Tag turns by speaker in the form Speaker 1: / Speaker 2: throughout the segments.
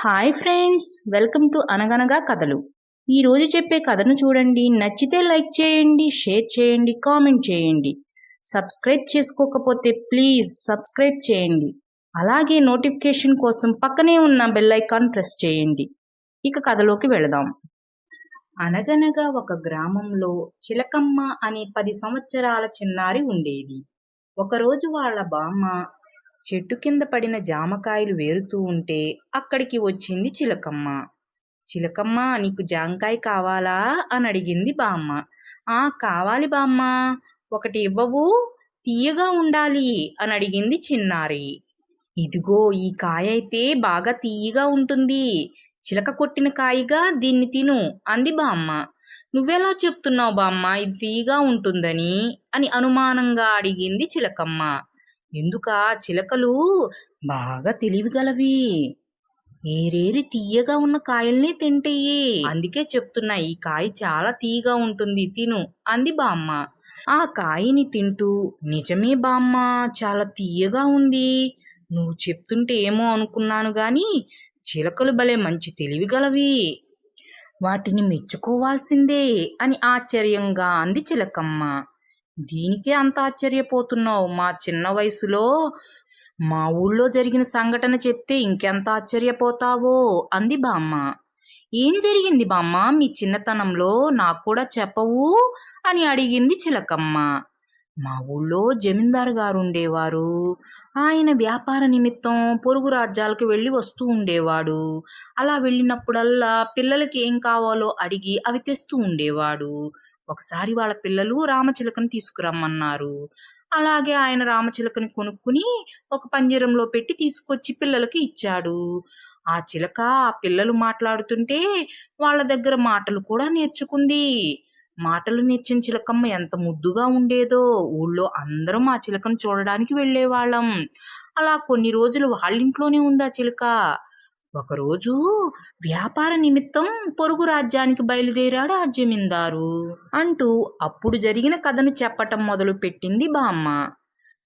Speaker 1: Hi friends welcome to అనగనగా కథలు. ఈరోజు చెప్పే కథను చూడండి. నచ్చితే లైక్ చేయండి షేర్ చేయండి కామెంట్ చేయండి. సబ్స్క్రైబ్ చేసుకోకపోతే ప్లీజ్ సబ్స్క్రైబ్ చేయండి. అలాగే నోటిఫికేషన్ కోసం పక్కనే ఉన్న బెల్ ఐకాన్ ప్రెస్ చేయండి. ఇక కథలోకి వెళదాం. అనగనగా ఒక గ్రామంలో చిలకమ్మ అనే పది సంవత్సరాల చిన్నారి ఉండేది. ఒకరోజు వాళ్ళ బామ్మ చెట్టు కింద పడిన జామకాయలు వేరుతూ ఉంటే అక్కడికి వచ్చింది చిలకమ్మ. చిలకమ్మ నీకు జాంకాయ కావాలా? అని అడిగింది బామ్మ. ఆ కావాలి బామ్మ. ఒకటి ఇవ్వవు తీయగా ఉండాలి అని అడిగింది చిన్నారి. ఇదిగో ఈ కాయ అయితే బాగా తీయగా ఉంటుంది. చిలక కొట్టిన కాయగా దీన్ని తిను అంది బామ్మ. నువ్వెలా చెప్తున్నావు బామ్మ ఇది తీయగా ఉంటుందని అని అనుమానంగా అడిగింది చిలకమ్మ. ఎందుక చిలకలు? బాగా తెలివిగలవి. ఏరేరి తీయగా ఉన్న కాయల్ని తింటాయి అందుకే చెప్తున్నా ఈ కాయ చాలా తీయగా ఉంటుంది తిను అంది బామ్మ. ఆ కాయని తింటూ నిజమే బామ్మ చాలా తీయగా ఉంది. నువ్వు చెప్తుంటే ఏమో అనుకున్నాను గాని చిలకలు భలే మంచి తెలివిగలవి. వాటిని మెచ్చుకోవాల్సిందే అని ఆశ్చర్యంగా అంది చిలకమ్మ. దీనికే అంత ఆశ్చర్యపోతున్నావు? మా చిన్న వయసులో మా ఊళ్ళో జరిగిన సంఘటన చెప్తే ఇంకెంత ఆశ్చర్యపోతావో? అంది బామ్మ. ఏం జరిగింది బామ్మ? మీ చిన్నతనంలో నాకు కూడా చెప్పవు అని అడిగింది చిలకమ్మ. మా ఊళ్ళో జమీందారు గారు ఉండేవారు. ఆయన వ్యాపార నిమిత్తం పొరుగు రాజ్యాలకు వెళ్ళి వస్తూ ఉండేవాడు. అలా వెళ్ళినప్పుడల్లా పిల్లలకి ఏం కావాలో అడిగి అవి తెస్తూ ఉండేవాడు. ఒకసారి వాళ్ళ పిల్లలు రామచిలకని తీసుకురమ్మన్నారు. అలాగే ఆయన రామచిలకని కొనుక్కుని ఒక పంజరంలో పెట్టి తీసుకొచ్చి పిల్లలకి ఇచ్చాడు. ఆ చిలక ఆ పిల్లలు మాట్లాడుతుంటే వాళ్ళ దగ్గర మాటలు కూడా నేర్చుకుంది. మాటలు నేర్చిన చిలకమ్మ ఎంత ముద్దుగా ఉండేదో. ఊళ్ళో అందరం ఆ చిలకను చూడడానికి వెళ్ళేవాళ్ళం. అలా కొన్ని రోజులు వాళ్ళింట్లోనే ఉందా చిలక. ఒకరోజు వ్యాపార నిమిత్తం పొరుగు రాజ్యానికి బయలుదేరాడు ఆ జమీందారు అంటూ అప్పుడు జరిగిన కథను చెప్పటం మొదలు పెట్టింది బామ్మ.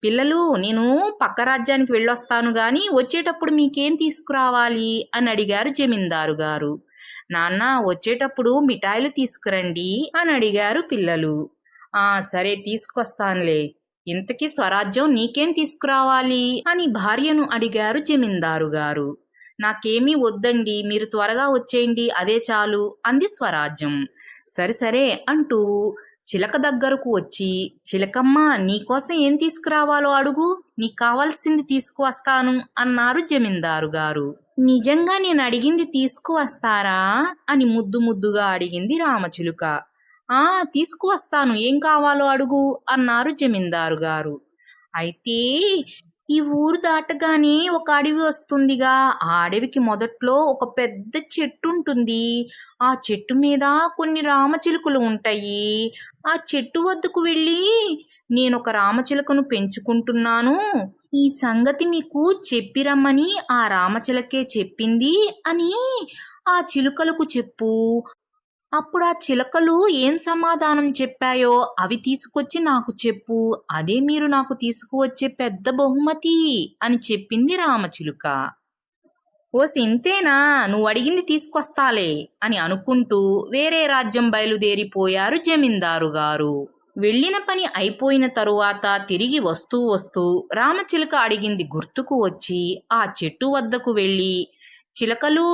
Speaker 1: పిల్లలు నేను పక్క రాజ్యానికి వెళ్ళొస్తాను గాని వచ్చేటప్పుడు మీకేం తీసుకురావాలి? అని అడిగారు జమీందారు గారు. నాన్న వచ్చేటప్పుడు మిఠాయిలు తీసుకురండి అని అడిగారు పిల్లలు. ఆ సరే తీసుకొస్తానులే. ఇంతకీ స్వరాజ్యం నీకేం తీసుకురావాలి? అని భార్యను అడిగారు జమీందారు గారు. నాకేమీ వద్దండి మీరు త్వరగా వచ్చేయండి అదే చాలు అంది స్వరాజ్యం. సరే సరే అంటూ చిలక దగ్గరకు వచ్చి చిలకమ్మ నీకోసం ఏం తీసుకురావాలో అడుగు నీకు కావాల్సింది తీసుకువస్తాను అన్నారు జమీందారు గారు. నిజంగా నేను అడిగింది తీసుకువస్తారా అని ముద్దు ముద్దుగా అడిగింది రామచిలుక. ఆ తీసుకువస్తాను ఏం కావాలో అడుగు అన్నారు జమీందారు గారు. అయితే ఈ ఊరు దాటగానే ఒక అడవి వస్తుందిగా. ఆ అడవికి మొదట్లో ఒక పెద్ద చెట్టు ఉంటుంది ఆ చెట్టు మీద కొన్ని రామచిలుకలు ఉంటాయి. ఆ చెట్టు వద్దకు వెళ్ళి నేను ఒక రామచిలుకను పెంచుకుంటున్నాను. ఈ సంగతి మీకు చెప్పిరమ్మని ఆ రామచిలకే చెప్పింది అని ఆ చిలుకలకు చెప్పు. అప్పుడు ఆ చిలకలు ఏం సమాధానం చెప్పాయో అవి తీసుకొచ్చి నాకు చెప్పు. అదే మీరు నాకు తీసుకువచ్చే పెద్ద బహుమతి అని చెప్పింది రామచిలుక ఓ సింతేనా నువ్వు అడిగింది తీసుకొస్తాలే అని అనుకుంటూ వేరే రాజ్యం బయలుదేరిపోయారు జమీందారు గారు. వెళ్ళిన పని అయిపోయిన తరువాత తిరిగి వస్తూ వస్తూ రామచిలుక అడిగింది గుర్తుకు వచ్చి ఆ చెట్టు వద్దకు వెళ్ళి చిలకలు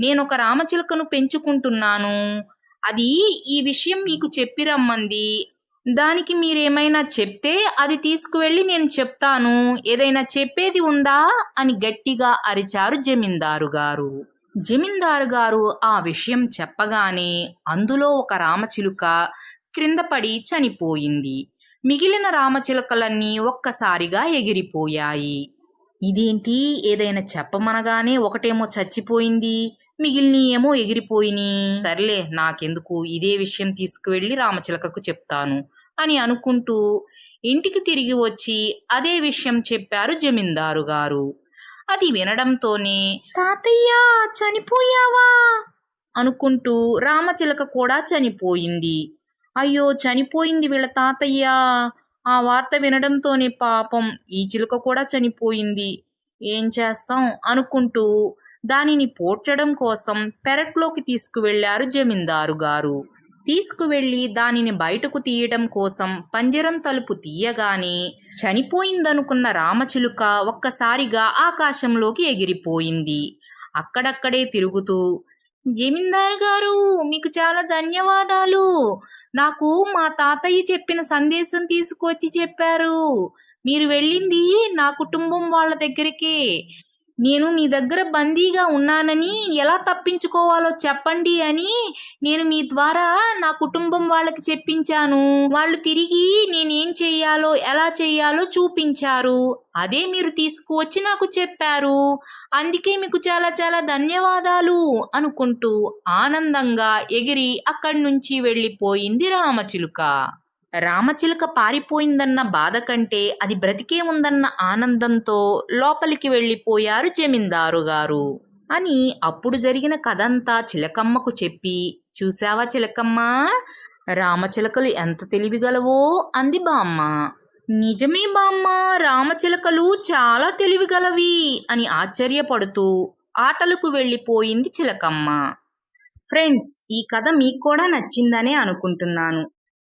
Speaker 1: నేను ఒక రామచిలుకను పెంచుకుంటున్నాను. అది ఈ విషయం మీకు చెప్పి రమ్మంది. దానికి మీరేమైనా చెప్తే అది తీసుకువెళ్ళి నేను చెప్తాను. ఏదైనా చెప్పేది ఉందా? అని గట్టిగా అరిచారు జమీందారు గారు జమీందారు గారు ఆ విషయం చెప్పగానే అందులో ఒక రామచిలుక క్రింద పడి చనిపోయింది. మిగిలిన రామచిలుకలన్నీ ఒక్కసారిగా ఎగిరిపోయాయి. ఇదేంటి? ఏదైనా చెప్పమనగానే ఒకటేమో చచ్చిపోయింది మిగిలిన ఏమో ఎగిరిపోయిని. సర్లే నాకెందుకు? ఇదే విషయం తీసుకువెళ్ళి రామచిలకకు చెప్తాను అని అనుకుంటూ ఇంటికి తిరిగి వచ్చి అదే విషయం చెప్పారు జమీందారు గారు. అది వినడంతోనే తాతయ్య చనిపోయావా? అనుకుంటూ రామచిలక కూడా చనిపోయింది. అయ్యో చనిపోయింది వీళ్ళ తాతయ్య. ఆ వార్త వినడంతోనే పాపం ఈ చిలుక కూడా చనిపోయింది. ఏం చేస్తాం? అనుకుంటూ దానిని పోడ్చడం కోసం పెరట్లోకి తీసుకువెళ్ళారు జమీందారు గారు. తీసుకువెళ్ళి దానిని బయటకు తీయడం కోసం పంజరం తలుపు తీయగానే చనిపోయిందనుకున్న రామచిలుక ఒక్కసారిగా ఆకాశంలోకి ఎగిరిపోయింది. అక్కడక్కడే తిరుగుతూ జమీందారు గారు మీకు చాలా ధన్యవాదాలు. నాకు మా తాతయ్య చెప్పిన సందేశం తీసుకొచ్చి చెప్పారు. మీరు వెళ్ళింది నా కుటుంబం వాళ్ళ దగ్గరికి. నేను మీ దగ్గర బందీగా ఉన్నానని ఎలా తప్పించుకోవాలో చెప్పండి అని నేను మీ ద్వారా నా కుటుంబం వాళ్ళకి చెప్పించాను. వాళ్ళు తిరిగి నేనేం చెయ్యాలో ఎలా చెయ్యాలో చూపించారు. అదే మీరు తీసుకువచ్చి నాకు చెప్పారు. అందుకే మీకు చాలా చాలా ధన్యవాదాలు అనుకుంటూ ఆనందంగా ఎగిరి అక్కడి నుంచి వెళ్ళిపోయింది రామచిలుక. రామచిలుక పారిపోయిందన్న బాధ కంటే అది బ్రతికే ఉందన్న ఆనందంతో లోపలికి వెళ్ళిపోయారు జమీందారు గారు. అని అప్పుడు జరిగిన కథంతా చిలకమ్మకు చెప్పి చూశావా చిలకమ్మ? రామచిలకలు ఎంత తెలివిగలవో? అంది బామ్మ. నిజమే బామ్మ రామచిలకలు చాలా తెలివిగలవి అని ఆశ్చర్యపడుతూ ఆటలకు వెళ్ళిపోయింది చిలకమ్మ. ఫ్రెండ్స్ ఈ కథ మీకు కూడా నచ్చిందనే అనుకుంటున్నాను.